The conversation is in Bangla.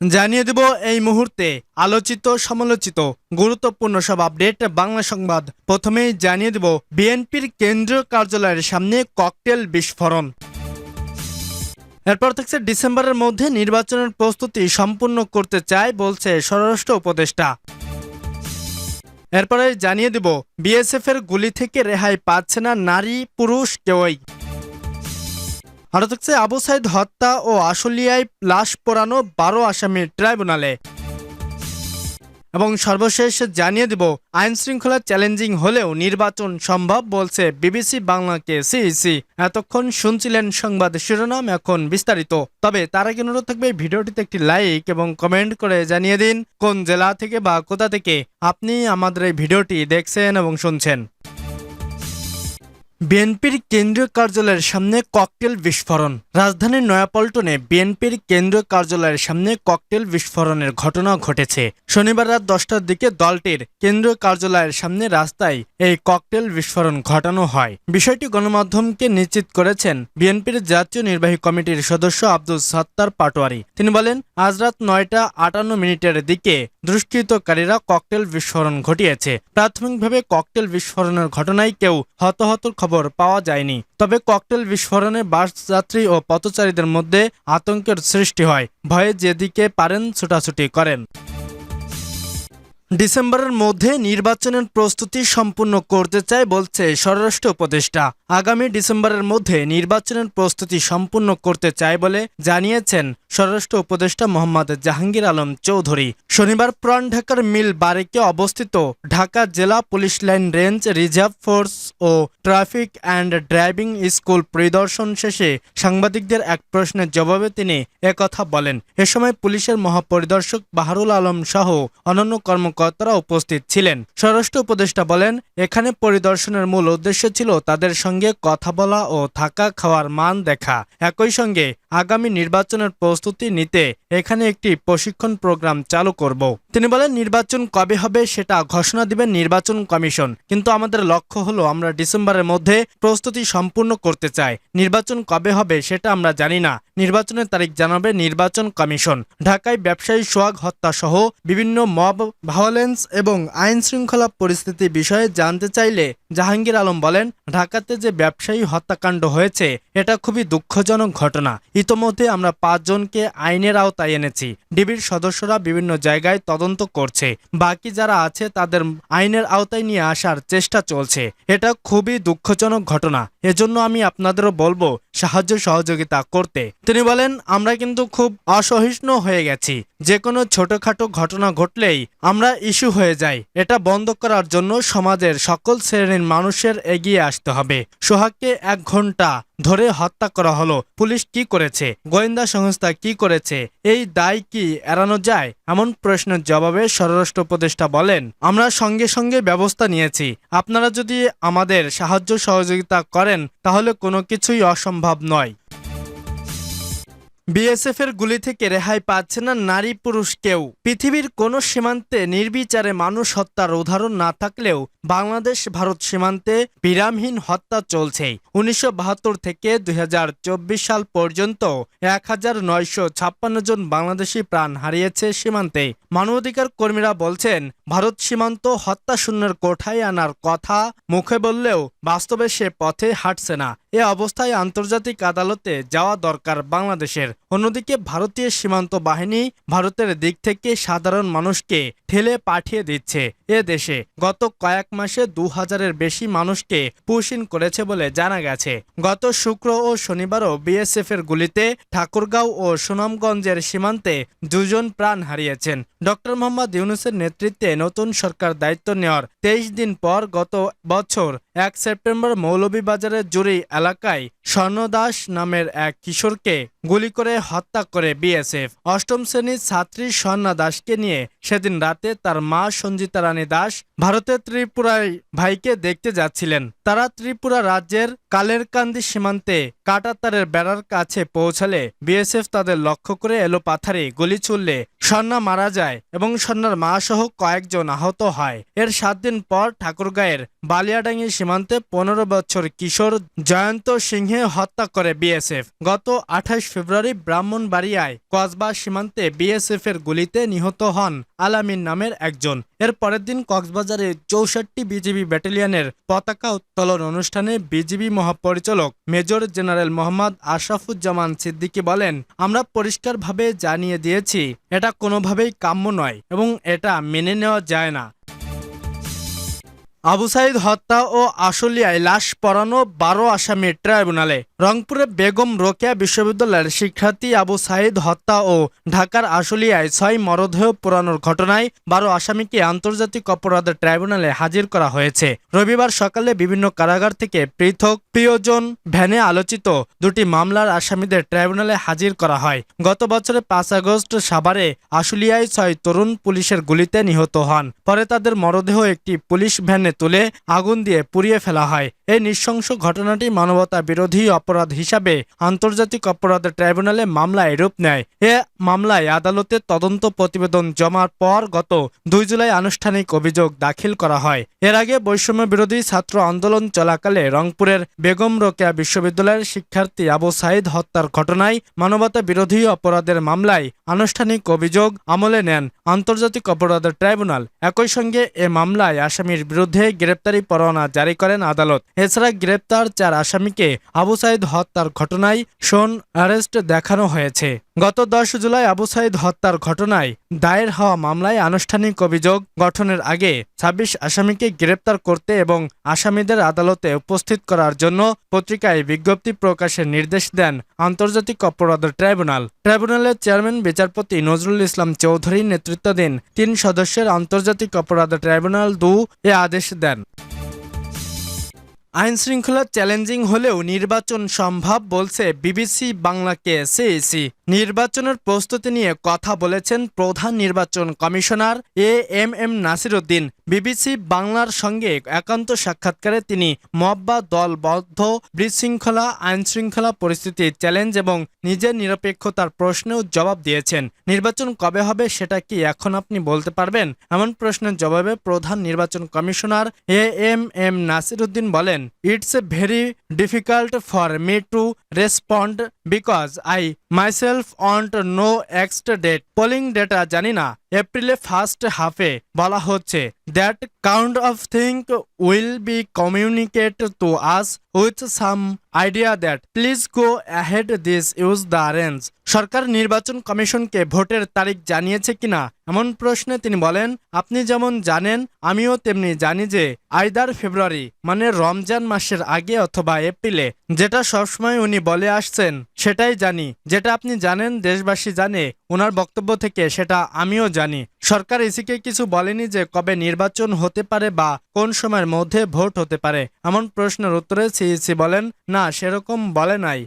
জানিয়ে দেব এই মুহূর্তে আলোচিত, সমালোচিত, গুরুত্বপূর্ণ সব আপডেট বাংলা সংবাদ। প্রথমেই জানিয়ে দেব বিএনপির কেন্দ্রীয় কার্যালয়ের সামনে ককটেল বিস্ফোরণ। এরপর থাকছে ডিসেম্বরের মধ্যে নির্বাচনের প্রস্তুতি সম্পূর্ণ করতে চায় বলছে স্বরাষ্ট্র উপদেষ্টা। এরপরে জানিয়ে দেব বিএসএফ এর গুলি থেকে রেহাই পাচ্ছে না নারী, পুরুষ কেউই। থাকছে আবু সাইদ হত্যা ও আশুলিয়ায় লাশ পোড়ানো বারো আসামির ট্রাইব্যুনালে। এবং সর্বশেষ জানিয়ে দেব, আইন শৃঙ্খলা চ্যালেঞ্জিং হলেও নির্বাচন সম্ভব বলছে বিবিসি বাংলাকে সিইসি। এতক্ষণ শুনছিলেন সংবাদ শিরোনাম, এখন বিস্তারিত। তবে তার আগে অনুরোধ থাকবে, ভিডিওটিতে একটি লাইক এবং কমেন্ট করে জানিয়ে দিন কোন জেলা থেকে বা কোথা থেকে আপনি আমাদের এই ভিডিওটি দেখছেন এবং শুনছেন। বিএনপির কেন্দ্রীয় কার্যালয়ের সামনে ককটেল বিস্ফোরণ। রাজধানীর নয়াপল্টনে বিএনপির কেন্দ্রীয় কার্যালয়ের সামনে ককটেল বিস্ফোরণের ঘটনা ঘটেছে। শনিবার রাত দশটার দিকে দলটির কেন্দ্রীয় কার্যালয়ের সামনে রাস্তায় এই ককটেল বিস্ফোরণ ঘটানো হয়। বিষয়টি গণমাধ্যমকে নিশ্চিত করেছেন বিএনপির জাতীয় নির্বাহী কমিটির সদস্য আব্দুল সত্তার পাটোয়ারি। তিনি বলেন, আজ রাত নয়টা আটান্ন মিনিটের দিকে দুষ্কৃতকারীরা ককটেল বিস্ফোরণ ঘটিয়েছে। প্রাথমিকভাবে ককটেল বিস্ফোরণের ঘটনায় কেউ হতাহতর খবর পাওয়া যায়নি। তবে ককটেল বিস্ফোরণে বাস যাত্রী ও পথচারীদের মধ্যে আতঙ্কের সৃষ্টি হয়। ভয়ে যেদিকে পারেন ছুটাছুটি করেন। ডিসেম্বরের মধ্যে নির্বাচনের প্রস্তুতি সম্পূর্ণ করতে চায় বলছে স্বরাষ্ট্র উপদেষ্টা। আগামী ডিসেম্বরের মধ্যে নির্বাচনের প্রস্তুতি সম্পূর্ণ করতে চায় বলে জানিয়েছেন স্বরাষ্ট্র উপদেষ্টা মোহাম্মদ জাহাঙ্গীর আলম চৌধুরী। শনিবার পুরান ঢাকার মিল বারেকে অবস্থিত ঢাকা জেলা police line range reserve force O traffic and driving school পরিদর্শন শেষে সাংবাদিকদের এক প্রশ্নের জবাবে তিনি একথা বলেন। এ সময় পুলিশের মহাপরিদর্শক বাহারুল আলম সহ অন্যান্য কর্মকর্তারা উপস্থিত ছিলেন। স্বরাষ্ট্র উপদেষ্টা বলেন, এখানে পরিদর্শনের মূল উদ্দেশ্য ছিল তাদের সঙ্গে কথা বলা ও থাকা খাওয়ার মান দেখা। একই সঙ্গে আগামী নির্বাচনের প্রস্তুতি নিতে এখানে একটি প্রশিক্ষণ প্রোগ্রাম চালু করব। তিনি বলেন, নির্বাচন কবে হবে সেটা ঘোষণা দিবেন নির্বাচন কমিশন। কিন্তু আমাদের লক্ষ্য হলো, আমরা ডিসেম্বরের মধ্যে প্রস্তুতি সম্পূর্ণ করতে চাই। নির্বাচন কবে হবে সেটা আমরা জানি না। নির্বাচনের তারিখ জানাবে নির্বাচন কমিশন। ঢাকায় ব্যবসায়ী সোয়াগ হত্যা সহ বিভিন্ন মব ভায়োলেন্স এবং আইন শৃঙ্খলা পরিস্থিতি বিষয়ে জানতে চাইলে জাহাঙ্গীর আলম বলেন, ঢাকাতে যে ব্যবসায়ী হত্যাকাণ্ড হয়েছে, এটা খুবই দুঃখজনক ঘটনা। ইতোমধ্যে আমরা পাঁচজনকে আইনের আওতায় এনেছি। ডিবির সদস্যরা বিভিন্ন জায়গায় তদন্ত করছে। বাকি যারা আছে, তাদের আইনের আওতায় নিয়ে আসার চেষ্টা চলছে। এটা খুবই দুঃখজনক ঘটনা। এজন্য আমি আপনাদেরও বলব, সাহায্য সহযোগিতা করতে। তিনি বলেন, আমরা কিন্তু খুব অসহিষ্ণু হয়ে গেছি। যে কোনো ছোটখাটো ঘটনা ঘটলেই আমরা ইস্যু হয়ে যাই। এটা বন্ধ করার জন্য সমাজের সকল শ্রেণির মানুষের এগিয়ে আসতে হবে। সোহাগকে এক ঘণ্টা ধরে হত্যা করা হলো। পুলিশ কি করেছে? গোয়েন্দা সংস্থা কি করেছে? এই দায় কি এড়ানো যায়? এমন প্রশ্নের জবাবে স্বরাষ্ট্র উপদেষ্টা বলেন, আমরা সঙ্গে সঙ্গে ব্যবস্থা নিয়েছি। আপনারা যদি আমাদের সাহায্য সহযোগিতা করেন, তাহলে কোনো কিছুই অসম্ভব নয়। বিএসএফ এর গুলি থেকে রেহাই পাচ্ছে না নারী পুরুষ কেউ। পৃথিবীর কোন সীমান্তে নির্বিচারে মানুষ হত্যার উদাহরণ না থাকলেও বাংলাদেশ, ভারত সীমান্তে বিরামহীন হত্যা চলছে। উনিশশো বাহাত্তর থেকে দুই হাজার চব্বিশ সাল পর্যন্ত এক হাজার নয়শো ছাপ্পান্ন জন বাংলাদেশি প্রাণ হারিয়েছে সীমান্তে। মানবাধিকার কর্মীরা বলছেন, ভারত সীমান্ত হত্যা শূন্যের কোঠায় আনার কথা মুখে বললেও বাস্তবে সে পথে হাঁটছে না। এ অবস্থায় আন্তর্জাতিক আদালতে যাওয়া দরকার বাংলাদেশের। অন্যদিকে ভারতীয় সীমান্ত বাহিনী ভারতের দিক থেকে সাধারণ মানুষকে ঠেলে পাঠিয়ে দিচ্ছে। এ দেশে গত কয়েক মাসে দু হাজারের বেশি মানুষকে পুশিন করেছে বলে জানা গেছে। গত শুক্র ও শনিবারও বিএসএফ এর গুলিতে ঠাকুরগাঁও ও সুনামগঞ্জের সীমান্তে দুজন প্রাণ হারিয়েছেন। ডক্টর মোহাম্মদ ইউনুসের নেতৃত্বে নতুন সরকার দায়িত্ব নেওয়ার তেইশ দিন পর গত বছর এক সেপ্টেম্বর মৌলভীবাজারের জুড়ি এলাকায় স্বর্ণদাস নামের এক কিশোরকে গুলি করে হত্যা করে বিএসএফ। অষ্টম শ্রেণির ছাত্রী স্বর্ণা দাসকে নিয়ে সেদিন রাতে তার মা সঞ্জিতা রানী দাস ভারতের ত্রিপুরায় ভাইকে দেখতে যাচ্ছিলেন। তারা ত্রিপুরা রাজ্যের কালেরকান্দি সীমান্তে কাটাতারের বেড়ার কাছে পৌঁছালে বিএসএফ তাদের লক্ষ্য করে এলো পাথারে গুলি ছুড়লে স্বর্ণা মারা যায় এবং স্বর্ণার মা সহ কয়েকজন আহত হয়। এর সাত দিন পর ঠাকুরগাঁয়ের বালিয়াডাঙ্গি সীমান্তে পনেরো বছর কিশোর জয়ন্ত সিংহে হত্যা করে বিএসএফ। গত আঠাশ ফেব্রুয়ারি ব্রাহ্মণবাড়িয়ায় কসবা সীমান্তে বিএসএফ এর গুলিতে নিহত হন আলামিন নামের একজন। এর পরের দিন কক্সবাজারে চৌষট্টি বিজিবি ব্যাটালিয়নের পতাকা উত্তোলন অনুষ্ঠানে বিজিবি মহাপরিচালক মেজর জেনারেল মোহাম্মদ আশরাফুজ্জামান সিদ্দিকী বলেন, আমরা পরিষ্কারভাবে জানিয়ে দিয়েছি, এটা কোনোভাবেই কাম্য নয় এবং এটা মেনে নেওয়া যায় না। আবু সাইদ হত্যা ও আশুলিয়ায় লাশ পরানো বারো আসামির ট্রাইব্যুনালে। রংপুরে বেগম রোকেয়া বিশ্ববিদ্যালয়ের শিক্ষার্থী আবু সাইদ হত্যা ও ঢাকার আশুলিয়ায় ছয় মরদেহ পোড়ানোর ঘটনায় বারো আসামিকে আন্তর্জাতিক অপরাধের ট্রাইব্যুনালে হাজির করা হয়েছে। রবিবার সকালে বিভিন্ন কারাগার থেকে পৃথক প্রিয়জন ভ্যানে আলোচিত দুটি মামলার আসামিদের ট্রাইব্যুনালে হাজির করা হয়। গত বছরের পাঁচ আগস্ট সাভারে আশুলিয়ায় ছয় তরুণ পুলিশের গুলিতে নিহত হন। পরে তাদের মরদেহ একটি পুলিশ ভ্যানে তুলে আগুন দিয়ে পুড়িয়ে ফেলা হয়। এই নৃশংস ঘটনাটি মানবতা বিরোধী অপরাধ হিসাবে আন্তর্জাতিক অপরাধ ট্রাইব্যুনালে মামলায় রূপ নেয়। এ মামলায় আদালতে তদন্ত প্রতিবেদন জমার পর গত দুই জুলাই আনুষ্ঠানিক অভিযোগ দাখিল করা হয়। এর আগে বৈষম্য বিরোধী ছাত্র আন্দোলন চলাকালে রংপুরের বেগম রোকেয়া বিশ্ববিদ্যালয়ের শিক্ষার্থী আবু সাইদ হত্যার ঘটনায় মানবতা বিরোধী অপরাধের মামলায় আনুষ্ঠানিক অভিযোগ আমলে নেন আন্তর্জাতিক অপরাধ ট্রাইব্যুনাল। একই সঙ্গে এ মামলায় আসামির বিরুদ্ধে গ্রেপ্তারি পরোয়ানা জারি করেন আদালত। এছাড়া গ্রেপ্তার চার আসামিকে আবু সাইদ হত্যার ঘটনায় শোন অ্যারেস্ট দেখানো হয়েছে। গত দশ জুলাই আবু সাইদ হত্যার ঘটনায় দায়ের হওয়া মামলায় আনুষ্ঠানিক অভিযোগ গঠনের আগে ছাব্বিশ আসামিকে গ্রেপ্তার করতে এবং আসামিদের আদালতে উপস্থিত করার জন্য পত্রিকায় বিজ্ঞপ্তি প্রকাশের নির্দেশ দেন আন্তর্জাতিক অপরাধ ট্রাইব্যুনাল। ট্রাইব্যুনালের চেয়ারম্যান, বিচারপতি নজরুল ইসলাম চৌধুরী নেতৃত্বাধীন তিন সদস্যের আন্তর্জাতিক অপরাধ ট্রাইব্যুনাল দু এ আদেশ দেন। আইন শৃঙ্খলা চ্যালেঞ্জিং হলেও নির্বাচন সম্ভব বলছে বিবিসি বাংলাকে সিইসি নির্বাচনের প্রস্তুতি নিয়ে কথা বলেছেন প্রধান নির্বাচন commissioner A M M Nasiruddin. BBC বাংলার সঙ্গে একান্ত সাক্ষাৎকারে তিনি মব বা দলবদ্ধ বিশৃঙ্খলা আইন শৃঙ্খলা পরিস্থিতির চ্যালেঞ্জ এবং নিজের নিরপেক্ষতার প্রশ্নেও জবাব দিয়েছেন। নির্বাচন কবে হবে সেটা কি এখন আপনি বলতে পারবেন? এমন প্রশ্নের জবাবে প্রধান নির্বাচন commissioner A M M Nasiruddin বলেন, it's a very difficult for me to respond because I myself want know exact date. Polling data জানি না। এপ্রিলে ফার্স্ট হাফে বলা হচ্ছে that kind of thing will be communicated to us with some idea that please go ahead this use the range সরকার নির্বাচন কমিশনকে ভোটের তারিখ জানিয়েছে কিনা এমন প্রশ্নে তিনি বলেন, আপনি যেমন জানেন, আমিও তেমনি জানি যে আইদার ফেব্রুয়ারি মানে রমজান মাসের আগে অথবা এপ্রিলে, যেটা সবসময় উনি বলে আসছেন, সেটাই জানি। যেটা আপনি জানেন, দেশবাসী জানে ওনার বক্তব্য থেকে সেটা আমিও জানি। সরকার এসিকে কিছু বলেনি যে কবে নির্বাচন হতে পারে বা কোন সময়ের মধ্যে ভোট হতে পারে, এমন প্রশ্নের উত্তরে সিইসি বলেন না সেরকম বলে নাই।